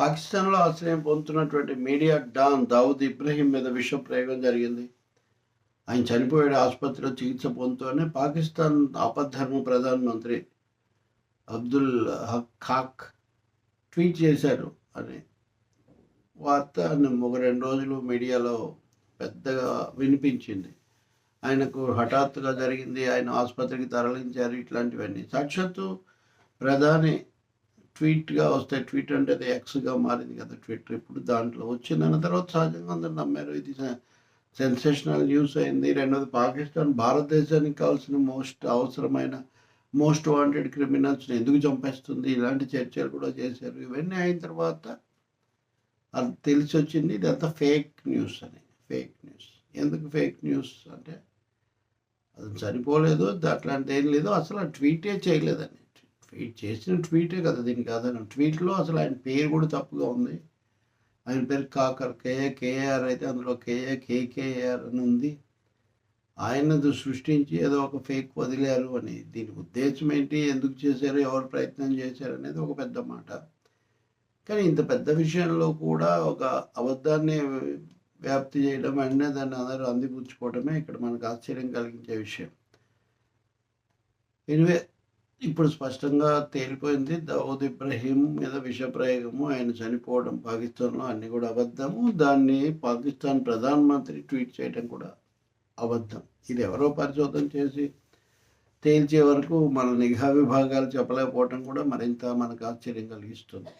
పాకిస్తాన్లో ఆశ్రయం పొందుతున్నటువంటి మీడియా డాన్ దావుద్ ఇబ్రహీం మీద విష ప్రయోగం జరిగింది. ఆయన చనిపోయాడు ఆసుపత్రిలో చికిత్స పొందుతూనే పాకిస్తాన్ ఆపద్ధర్మ ప్రధానమంత్రి అబ్దుల్ హక్ ఖాక్ ట్వీట్ చేశారు. అని వార్త ఒక రెండు రోజులు మీడియాలో పెద్దగా వినిపించింది. ఆయనకు హఠాత్తుగా జరిగింది. ఆయన ఆసుపత్రికి తరలించారు. ఇట్లాంటివన్నీ. సాక్షాత్తు ప్రధాని ట్వీట్గా వస్తే ట్వీట్ అంటే అది ఎక్స్గా మారింది కదా ట్విట్టర్. ఇప్పుడు దాంట్లో వచ్చిందన్న తర్వాత సహజంగా అందరూ నమ్మారు. ఇది సెన్సేషనల్ న్యూస్ అయింది. రెండోది పాకిస్తాన్ భారతదేశానికి కావాల్సిన మోస్ట్ అవసరమైన మోస్ట్ వాంటెడ్ క్రిమినల్స్ని ఎందుకు చంపేస్తుంది? ఇలాంటి చర్చలు కూడా చేశారు. ఇవన్నీ అయిన తర్వాత అది తెలిసి వచ్చింది ఇదంతా ఫేక్ న్యూస్ అని. Fake news. ఎందుకు ఫేక్ న్యూస్ అంటే అది చనిపోలేదు అట్లాంటిది ఏం లేదు. అసలు ట్వీటే చేయలేదని. ట్వీట్ చేసిన ట్వీటే కదా దీనికి కాదని ట్వీట్లో అసలు ఆయన పేరు కూడా తప్పుగా ఉంది. ఆయన పేరు కాకర్ కేఏ కేఏఆర్ అయితే అందులో కేఏ కేకేఆర్ అని ఉంది. ఆయనది సృష్టించి ఏదో ఒక ఫేక్ వదిలారు అని. దీని ఉద్దేశం ఏంటి? ఎందుకు చేశారు? ఎవరు ప్రయత్నం చేశారు? అనేది ఒక పెద్ద మాట. కానీ ఇంత పెద్ద విషయంలో కూడా ఒక అబద్ధాన్ని వ్యాప్తి చేయడం అంటే దాన్ని అందరూ అందిపుచ్చుకోవడమే ఇక్కడ మనకు ఆశ్చర్యం కలిగించే విషయం. ఎనివే ఇప్పుడు స్పష్టంగా తేలిపోయింది. దావూద్ ఇబ్రహీం మీద విషప్రయోగము ఆయన చనిపోవడం పాకిస్తాన్లో అన్ని కూడా అబద్ధము. దాన్ని పాకిస్తాన్ ప్రధానమంత్రి ట్వీట్ చేయడం కూడా అబద్ధం. ఇది ఎవరో పరిశోధన చేసి తేల్చే వరకు మన నిఘా విభాగాలు చెప్పలేకపోవడం కూడా మరింత మనకు ఆశ్చర్యం కలిగిస్తుంది.